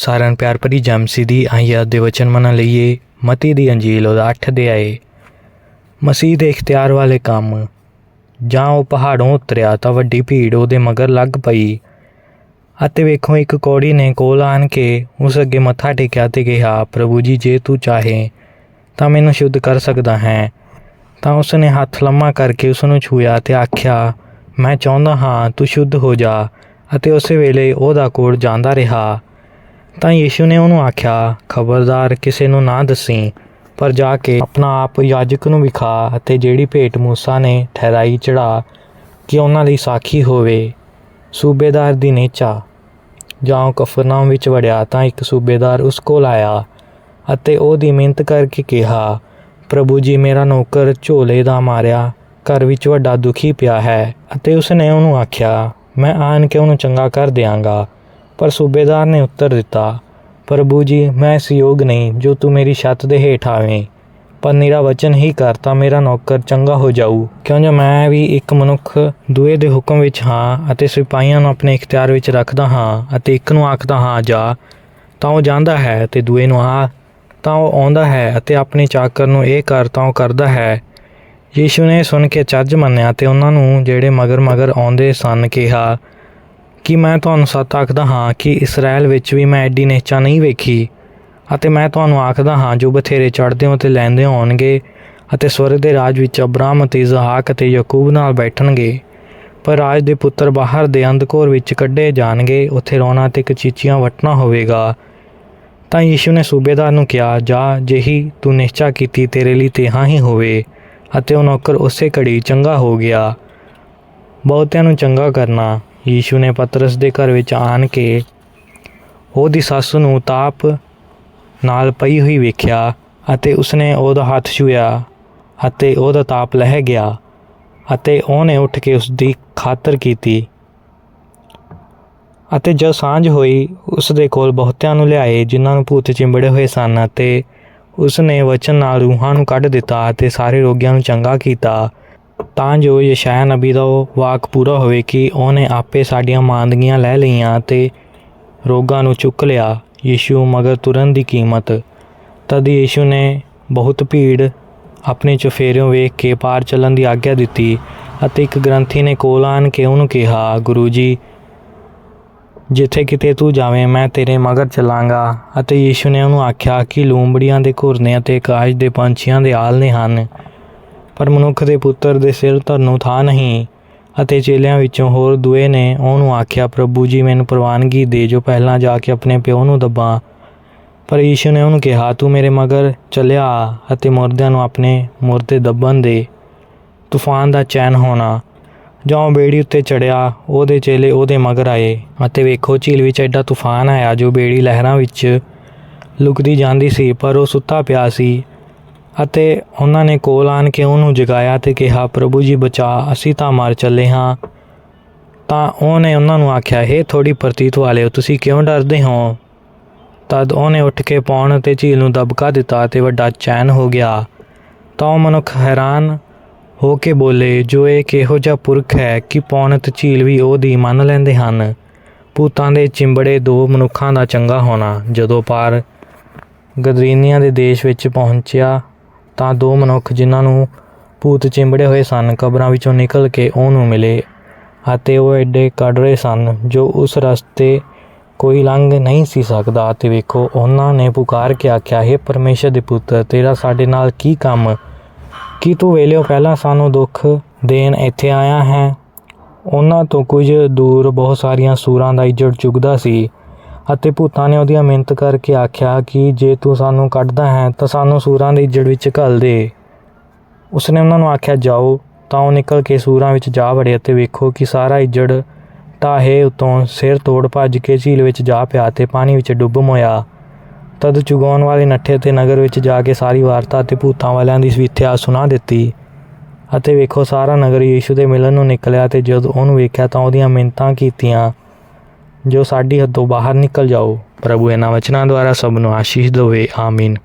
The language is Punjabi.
ਸਾਰਿਆਂ ਨੂੰ ਪਿਆਰ ਭਰੀ ਜਮਸੀ ਦੀ ਆਇਆ ਦੇ ਵਚਨ ਮਨ ਲਈਏ, ਮਤੀ ਦੀ ਅੰਜੀਲ ਉਹਦਾ 8 ਦੇ ਆਏ। ਮਸੀਹ ਦੇ ਇਖਤਿਆਰ ਵਾਲੇ ਕੰਮ, ਜਾਂ ਉਹ ਪਹਾੜੋਂ ਉਤਰਿਆ ਤਾਂ ਵੱਡੀ ਭੀੜ ਉਹਦੇ ਮਗਰ ਲੱਗ ਪਈ। ਅਤੇ ਵੇਖੋ ਇੱਕ ਕੋੜੀ ਨੇ ਕੋਲ ਆਣ ਕੇ ਉਸ ਅੱਗੇ ਮੱਥਾ ਟੇਕਿਆ ਤੇ ਕਿਹਾ, ਪ੍ਰਭੂ ਜੀ, ਜੇ ਤੂੰ ਚਾਹੇ ਤਾਂ ਮੈਨੂੰ ਸ਼ੁੱਧ ਕਰ ਸਕਦਾ ਹੈ। ਤਾਂ ਉਸ ਨੇ ਹੱਥ ਲੰਮਾ ਕਰਕੇ ਉਸ ਨੂੰ ਛੂਇਆ ਤੇ ਆਖਿਆ, ਮੈਂ ਚਾਹੁੰਦਾ ਹਾਂ ਤੂੰ ਸ਼ੁੱਧ ਹੋ ਜਾ। ਅਤੇ ਉਸੇ ਵੇਲੇ ਉਹਦਾ ਕੋੜ ਜਾਂਦਾ ਰਿਹਾ। ਤਾਂ ਯੀਸ਼ੂ ਨੇ ਉਹਨੂੰ ਆਖਿਆ, ਖਬਰਦਾਰ, ਕਿਸੇ ਨੂੰ ਨਾ ਦੱਸੀ, ਪਰ ਜਾ ਕੇ ਆਪਣਾ ਆਪ ਯਾਜਕ ਨੂੰ ਵਿਖਾ ਅਤੇ ਜਿਹੜੀ ਭੇਟ ਮੂਸਾ ਨੇ ਠਹਿਰਾਈ ਚੜਾ, ਕਿ ਉਹਨਾਂ ਲਈ ਸਾਖੀ ਹੋਵੇ। ਸੂਬੇਦਾਰ ਦੀ ਨੇਚਾ। ਜਾਂ ਕਫਰਨਾਮ ਵਿੱਚ ਵੜਿਆ ਤਾਂ ਇੱਕ ਸੂਬੇਦਾਰ ਉਸ ਕੋਲ ਆਇਆ ਅਤੇ ਉਹਦੀ ਮਿਹਨਤ ਕਰਕੇ ਕਿਹਾ, ਪ੍ਰਭੂ ਜੀ, ਮੇਰਾ ਨੌਕਰ ਝੋਲੇ ਦਾ ਮਾਰਿਆ, ਘਰ ਵਿੱਚ ਵੱਡਾ ਦੁਖੀ ਪਿਆ ਹੈ। ਅਤੇ ਉਸਨੇ ਉਹਨੂੰ ਆਖਿਆ, ਮੈਂ ਆਣ ਕੇ ਉਹਨੂੰ ਚੰਗਾ ਕਰ ਦਿਆਂਗਾ। ਪਰ ਸੂਬੇਦਾਰ ਨੇ ਉੱਤਰ ਦਿੱਤਾ, ਪ੍ਰਭੂ ਜੀ, ਮੈਂ ਇਸ ਯੋਗ ਨਹੀਂ, ਜੋ ਤੂੰ ਮੇਰੀ ਛੱਤ ਦੇ ਹੇਠ ਆਵੇਂ। ਪਰ ਮੇਰਾ ਵਚਨ ਹੀ ਕਰ ਤਾਂ ਮੇਰਾ ਨੌਕਰ ਚੰਗਾ ਹੋ ਜਾਊ। ਕਿਉਂ ਜੋ ਮੈਂ ਵੀ ਇੱਕ ਮਨੁੱਖ ਦੂਏ ਦੇ ਹੁਕਮ ਵਿੱਚ ਹਾਂ ਅਤੇ ਸਿਪਾਹੀਆਂ ਨੂੰ ਆਪਣੇ ਇਖਤਿਆਰ ਵਿੱਚ ਰੱਖਦਾ ਹਾਂ ਅਤੇ ਇੱਕ ਨੂੰ ਆਖਦਾ ਹਾਂ, ਜਾ। ਤਾਂ ਉਹ ਜਾਂਦਾ ਹੈ ਤੇ ਦੂਏ ਨੂੰ, ਆ। ਤਾਂ ਉਹ ਆਉਂਦਾ ਹੈ ਅਤੇ ਆਪਣੇ ਚਾਕਰ ਨੂੰ ਇਹ ਕਰ ਤਾਂ ਉਹ ਕਰਦਾ ਹੈ। ਯੀਸ਼ੂ ਨੇ ਸੁਣ ਕੇ ਚੱਜ ਮੰਨਿਆ ਤੇ ਉਹਨਾਂ ਨੂੰ ਜਿਹੜੇ ਮਗਰ ਮਗਰ ਆਉਂਦੇ ਸਨ ਕਿਹਾ ਕਿ ਮੈਂ ਤੁਹਾਨੂੰ ਸੱਤ ਆਖਦਾ ਹਾਂ ਕਿ ਇਸਰਾਇਲ ਵਿੱਚ ਵੀ ਮੈਂ ਐਡੀ ਨਿਹਚਾ ਨਹੀਂ ਵੇਖੀ। ਅਤੇ ਮੈਂ ਤੁਹਾਨੂੰ ਆਖਦਾ ਹਾਂ, ਜੋ ਬਥੇਰੇ ਚੜ੍ਹਦੇ ਹੋ ਤੇ ਲੈਂਦੇ ਹੋਣਗੇ ਅਤੇ ਸਵਰਗ ਦੇ ਰਾਜ ਵਿੱਚ ਅਬਰਾਮ ਅਤੇ ਇਸਹਾਕ ਅਤੇ ਯਾਕੂਬ ਨਾਲ ਬੈਠਣਗੇ, ਪਰ ਰਾਜ ਦੇ ਪੁੱਤਰ ਬਾਹਰ ਦੇ ਅੰਧਕੋਰ ਵਿੱਚ ਕੱਢੇ ਜਾਣਗੇ, ਉੱਥੇ ਰੋਣਾ ਤੇ ਕਚੀਚੀਆਂ ਵਟਣਾ ਹੋਵੇਗਾ। ਤਾਂ ਯੀਸ਼ੂ ਨੇ ਸੂਬੇਦਾਰ ਨੂੰ ਕਿਹਾ, ਜਾ, ਜਿਹੀ ਤੂੰ ਨਿਸ਼ਚਾ ਕੀਤੀ ਤੇਰੇ ਲਈ ਤੇ ਹਾਂ ਹੀ ਹੋਵੇ, ਅਤੇ ਉਹ ਨੌਕਰ ਉਸੇ ਘੜੀ ਚੰਗਾ ਹੋ ਗਿਆ। ਬਹੁਤਿਆਂ ਨੂੰ ਚੰਗਾ ਕਰਨਾ। ਯੀਸ਼ੂ ਨੇ ਪਤਰਸ ਦੇ ਘਰ ਵਿੱਚ ਆਣ ਕੇ ਉਹਦੀ ਸੱਸ ਨੂੰ ਤਾਪ ਨਾਲ ਪਈ ਹੋਈ ਵੇਖਿਆ ਅਤੇ ਉਸਨੇ ਉਹਦਾ ਹੱਥ ਛੂਇਆ ਅਤੇ ਉਹਦਾ ਤਾਪ ਲਹਿ ਗਿਆ ਅਤੇ ਉਹਨੇ ਉੱਠ ਕੇ ਉਸ ਦੀ ਖਾਤਰ ਕੀਤੀ। ਅਤੇ ਜਦ ਸਾਂਝ ਹੋਈ ਉਸ ਦੇ ਕੋਲ ਬਹੁਤਿਆਂ ਨੂੰ ਲਿਆਏ, ਜਿਨ੍ਹਾਂ ਨੂੰ ਭੂਤ ਚਿੰਬੜੇ ਹੋਏ ਸਨ ਅਤੇ ਉਸ ਨੇ ਵਚਨ ਨਾਲ ਰੂਹਾਂ ਨੂੰ ਕੱਢ ਦਿੱਤਾ ਅਤੇ ਸਾਰੇ ਰੋਗੀਆਂ ਨੂੰ ਚੰਗਾ ਕੀਤਾ। ਤਾਂ ਜੋ ਯਸ਼ਾਇਆ ਨਬੀ ਦਾ ਉਹ ਵਾਕ ਪੂਰਾ ਹੋਵੇ ਕਿ ਉਹਨੇ ਆਪੇ ਸਾਡੀਆਂ ਮਾਂਦਗੀਆਂ ਲੈ ਲਈਆਂ ਤੇ ਰੋਗਾਂ ਨੂੰ ਚੁੱਕ ਲਿਆ ਯੀਸ਼ੂ ਮਗਰ ਤੁਰਨ ਦੀ ਕੀਮਤ। ਤਦ ਯੀਸ਼ੂ ਨੇ ਬਹੁਤ ਭੀੜ ਆਪਣੇ ਚੁਫੇਰਿਓਂ ਵੇਖ ਕੇ ਪਾਰ ਚੱਲਣ ਦੀ ਆਗਿਆ ਦਿੱਤੀ ਅਤੇ ਇੱਕ ਗ੍ਰੰਥੀ ਨੇ ਕੋਲ ਆਣ ਕੇ ਉਹਨੂੰ ਕਿਹਾ, ਗੁਰੂ ਜੀ, ਜਿੱਥੇ ਕਿਤੇ ਤੂੰ ਜਾਵੇਂ, ਮੈਂ ਤੇਰੇ ਮਗਰ ਚੱਲਾਂਗਾ। ਅਤੇ ਯੀਸ਼ੂ ਨੇ ਉਹਨੂੰ ਆਖਿਆ ਕਿ ਲੂੰਬੜੀਆਂ ਦੇ ਘੁਰਨੇ ਅਤੇ ਆਕਾਸ਼ ਦੇ ਪੰਛੀਆਂ ਦੇ ਆਲਣੇ ਹਨ। ਪਰ ਮਨੁੱਖ ਦੇ ਪੁੱਤਰ ਦੇ ਸਿਰ ਧਰਨ ਥਾਂ ਨਹੀਂ ਅਤੇ ਚੇਲਿਆਂ ਵਿੱਚੋਂ ਹੋਰ ਦੂਏ ਨੇ ਉਹਨੂੰ ਆਖਿਆ, ਪ੍ਰਭੂ ਜੀ, ਮੈਨੂੰ ਪ੍ਰਵਾਨਗੀ ਦੇ ਜੋ ਪਹਿਲਾਂ ਜਾ ਕੇ ਆਪਣੇ ਪਿਓ ਨੂੰ ਦੱਬਾਂ। ਪਰ ਯੀਸ਼ੂ ਨੇ ਉਹਨੂੰ ਕਿਹਾ, ਤੂੰ ਮੇਰੇ ਮਗਰ ਚੱਲਿਆ ਅਤੇ ਮੁਰਦਿਆਂ ਨੂੰ ਆਪਣੇ ਮੁਰਦੇ ਦੱਬਣ ਦੇ। ਤੂਫਾਨ ਦਾ ਚੈਨ ਹੋਣਾ। ਜਦੋਂ ਬੇੜੀ ਉੱਤੇ ਚੜਿਆ ਉਹਦੇ ਚੇਲੇ ਉਹਦੇ ਮਗਰ ਆਏ ਅਤੇ ਵੇਖੋ, ਝੀਲ ਵਿੱਚ ਐਡਾ ਤੂਫਾਨ ਆਇਆ ਜੋ ਬੇੜੀ ਲਹਿਰਾਂ ਵਿੱਚ ਲੁਕਦੀ ਜਾਂਦੀ ਸੀ, ਪਰ ਉਹ ਸੁੱਤਾ ਪਿਆ ਸੀ। ਅਤੇ ਉਹਨਾਂ ਨੇ ਕੋਲ ਆਣ ਕੇ ਉਹਨੂੰ ਜਗਾਇਆ ਤੇ ਕਿਹਾ, ਪ੍ਰਭੂ ਜੀ, ਬਚਾ, ਅਸੀਂ ਤਾਂ ਮਰ ਚੱਲੇ ਹਾਂ। ਤਾਂ ਉਹਨੇ ਉਹਨਾਂ ਨੂੰ ਆਖਿਆ, ਹੈ ਥੋੜੀ ਪ੍ਰਤੀਤ ਵਾਲਿਓ, ਤੁਸੀਂ ਕਿਉਂ ਡਰਦੇ ਹੋ? ਤਦ ਉਹਨੇ ਉੱਠ ਕੇ ਪੌਣ ਤੇ ਝੀਲ ਨੂੰ ਦਬਕਾ ਦਿੱਤਾ ਤੇ ਵੱਡਾ ਚੈਨ ਹੋ ਗਿਆ। ਤਾਂ ਉਹ ਮਨੁੱਖ ਹੈਰਾਨ ਹੋ ਕੇ ਬੋਲੇ, ਜੋ ਇਹ ਕਿਹੋ ਜਿਹਾ ਪੁਰਖ ਹੈ ਕਿ ਪੌਣ ਤੇ ਝੀਲ ਵੀ ਉਹਦੀ ਮੰਨ ਲੈਂਦੇ ਹਨ? ਭੂਤਾਂ ਦੇ ਚਿੰਬੜੇ ਦੋ ਮਨੁੱਖਾਂ ਦਾ ਚੰਗਾ ਹੋਣਾ। ਜਦੋਂ ਪਾਰ ਗਦਰੀਨੀਆਂ ਦੇ ਦੇਸ਼ ਵਿੱਚ ਪਹੁੰਚਿਆ ਤਾਂ ਦੋ ਮਨੁੱਖ ਜਿਨ੍ਹਾਂ ਨੂੰ ਭੂਤ ਚਿੰਬੜੇ ਹੋਏ ਸਨ, ਕਬਰਾਂ ਵਿੱਚੋਂ ਨਿਕਲ ਕੇ ਉਹਨੂੰ ਮਿਲੇ ਅਤੇ ਉਹ ਐਡੇ ਕੱਢ ਰਹੇ ਸਨ ਜੋ ਉਸ ਰਸਤੇ ਕੋਈ ਲੰਘ ਨਹੀਂ ਸੀ ਸਕਦਾ। ਅਤੇ ਵੇਖੋ, ਉਹਨਾਂ ਨੇ ਪੁਕਾਰ ਕੇ ਆਖਿਆ, ਹੈ ਪਰਮੇਸ਼ਰ ਦੇ ਪੁੱਤਰ ਤੇਰਾ ਸਾਡੇ ਨਾਲ ਕੀ ਕੰਮ? ਕੀ ਤੂੰ ਵੇਲੇ ਪਹਿਲਾਂ ਸਾਨੂੰ ਦੁੱਖ ਦੇਣ ਇੱਥੇ ਆਇਆ ਹੈ? ਉਹਨਾਂ ਤੋਂ ਕੁਝ ਦੂਰ ਬਹੁਤ ਸਾਰੀਆਂ ਸੂਰਾਂ ਦਾ ਇੱਜੜ ਚੁਗਦਾ ਸੀ। ਅਤੇ ਭੂਤਾਂ ਨੇ ਉਹਦੀਆਂ ਮਿਹਨਤ ਕਰਕੇ ਆਖਿਆ ਕਿ ਜੇ ਤੂੰ ਸਾਨੂੰ ਕੱਢਦਾ ਹੈ, ਤਾਂ ਸਾਨੂੰ ਸੂਰਾਂ ਦੀ ਇੱਜੜ ਵਿੱਚ ਘੱਲ ਦੇ। ਉਸਨੇ ਉਹਨਾਂ ਨੂੰ ਆਖਿਆ, ਜਾਓ। ਤਾਂ ਉਹ ਨਿਕਲ ਕੇ ਸੂਰਾਂ ਵਿੱਚ ਜਾ ਵੜੇ ਅਤੇ ਵੇਖੋ ਕਿ ਸਾਰਾ ਇੱਜੜ ਢਾਹੇ ਉਤੋਂ ਸਿਰ ਤੋੜ ਭੱਜ ਕੇ ਝੀਲ ਵਿੱਚ ਜਾ ਪਿਆ ਤੇ ਪਾਣੀ ਵਿੱਚ ਡੁੱਬ ਮੋਇਆ। ਤਦ ਚੁਗਾਉਣ ਵਾਲੇ ਨੱਠੇ ਤੇ ਨਗਰ ਵਿੱਚ ਜਾ ਕੇ ਸਾਰੀ ਵਾਰਤਾ ਤੇ ਭੂਤਾਂ ਵਾਲਿਆਂ ਦੀ ਸਵੀਥਿਆ ਸੁਣਾ ਦਿੱਤੀ। ਅਤੇ ਵੇਖੋ, ਸਾਰਾ ਨਗਰ ਯੀਸ਼ੂ ਦੇ ਮਿਲਣ ਨੂੰ ਨਿਕਲਿਆ ਤੇ ਜਦ ਉਹਨੂੰ ਵੇਖਿਆ ਤਾਂ ਉਹਦੀਆਂ ਮਿੰਤਾਂ ਕੀਤੀਆਂ। ਜੋ ਸਾਡੀ ਹੱਦੋਂ ਬਾਹਰ ਨਿਕਲ ਜਾਓ, ਪ੍ਰਭੂ ਇਹਨਾਂ ਵਚਨਾਂ ਦੁਆਰਾ ਸਭ ਨੂੰ ਆਸ਼ੀਸ਼ ਦੇਵੇ, ਆਮੀਨ।